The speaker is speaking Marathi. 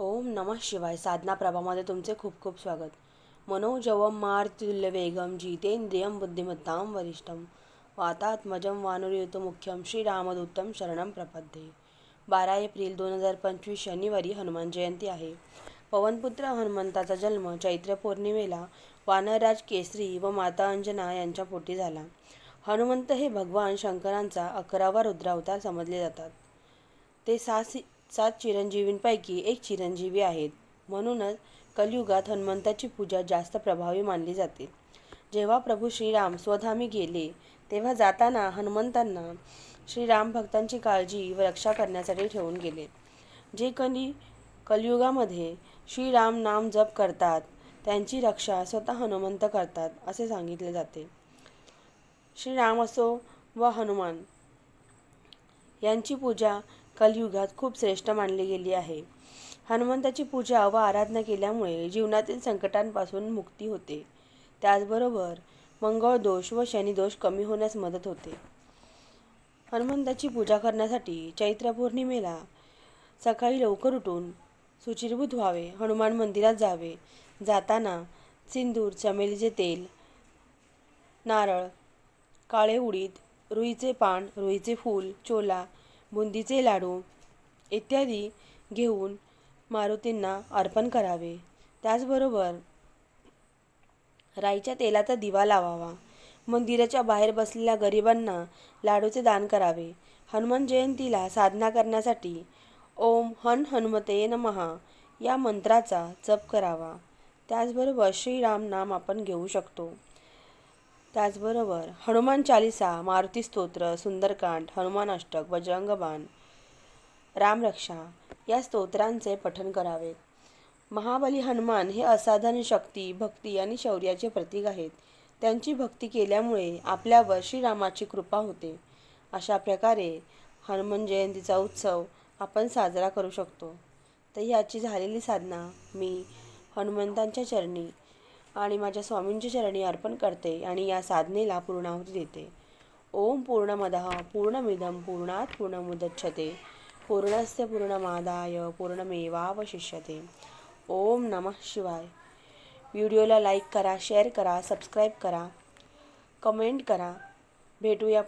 ओम नमः शिवाय. साधना प्रभामध्ये तुमचे खूप खूप स्वागत. मनोजवम मारुतुल्य वेगम जितेंद्रियम बुद्धिमत्ताम वरिष्ठम वातात्मजम वानुरयुत मुख्यम श्रीरामदूतम शरणम प्रपद्ये. बारा एप्रिल दोन हजार पंचवीस शनिवारी हनुमान जयंती आहे. पवनपुत्र हनुमंताचा जन्म चैत्र पौर्णिमेला वानरराज केसरी व माता अंजना यांच्या पोटी झाला. हनुमंत हे भगवान शंकरांचा अकरावा रुद्रावतार समजले जातात. ते सासी सात चिरंजीवींपैकी एक चिरंजीवी आहेत. म्हणूनच कलियुगात हनुमंताची पूजा जास्त प्रभावी मानली जाते. जेव्हा प्रभू श्रीराम स्वधामी गेले तेव्हा जाताना हनुमंतांना श्रीराम भक्तांची काळजी व रक्षा करण्यासाठी ठेवून गेले. जे कली कलियुगामध्ये श्रीराम नाम जप करतात त्यांची रक्षा स्वतः हनुमंत करतात असे सांगितले जाते. श्रीराम असो व हनुमान यांची पूजा कलयुगात खूप श्रेष्ठ मानली गेली आहे. हनुमंताची पूजा व आराधना केल्यामुळे जीवनातील संकटांपासून मुक्ती होते. त्याचबरोबर मंगळ दोष व शनिदोष कमी होण्यास मदत होते. हनुमंताची पूजा करण्यासाठी चैत्र पौर्णिमेला सकाळी लवकर उठून सुचिरभूत व्हावे हनुमान मंदिरात जावे. जाताना सिंदूर चमेलीचे तेल नारळ काळे उडीद रुईचे पान रुईचे फूल चोला बुंदीचे लाडू इत्यादी घेऊन मारुतींना अर्पण करावे. त्याचबरोबर राईच्या तेलाचा दिवा लावावा. मंदिराच्या बाहेर बसलेल्या गरिबांना लाडूचे दान करावे. हनुमान जयंतीला साधना करण्यासाठी ओम हन हनुमते नमहा या मंत्राचा जप करावा. त्याचबरोबर श्रीराम नाम आपण घेऊ शकतो. त्याचबरोबर हनुमान चालिसा मारुती स्तोत्र सुंदरकांड हनुमान अष्टक बजरंगबाण रामरक्षा या स्तोत्रांचे पठण करावे. महाबली हनुमान हे असाधारण शक्ती भक्ती आणि शौर्याचे प्रतीक आहेत. त्यांची भक्ती केल्यामुळे आपल्यावर श्रीरामाची कृपा होते. अशा प्रकारे हनुमान जयंतीचा उत्सव आपण साजरा करू शकतो. तर याची झालेली साधना मी हनुमंतांच्या चरणी आणि माझ्या स्वामींच्या चरणी अर्पण करते आणि या साधनेला पूर्णाहुती देते. ओम पूर्णमदः पूर्णमिदं पूर्णात पूर्णमुदच्छते. पूर्णस्य पूर्णमादाय पूर्णमेवावशिष्यते. ओम नमः शिवाय. व्हिडिओला लाईक करा शेअर करा सबस्क्राईब करा कमेंट करा. भेटूया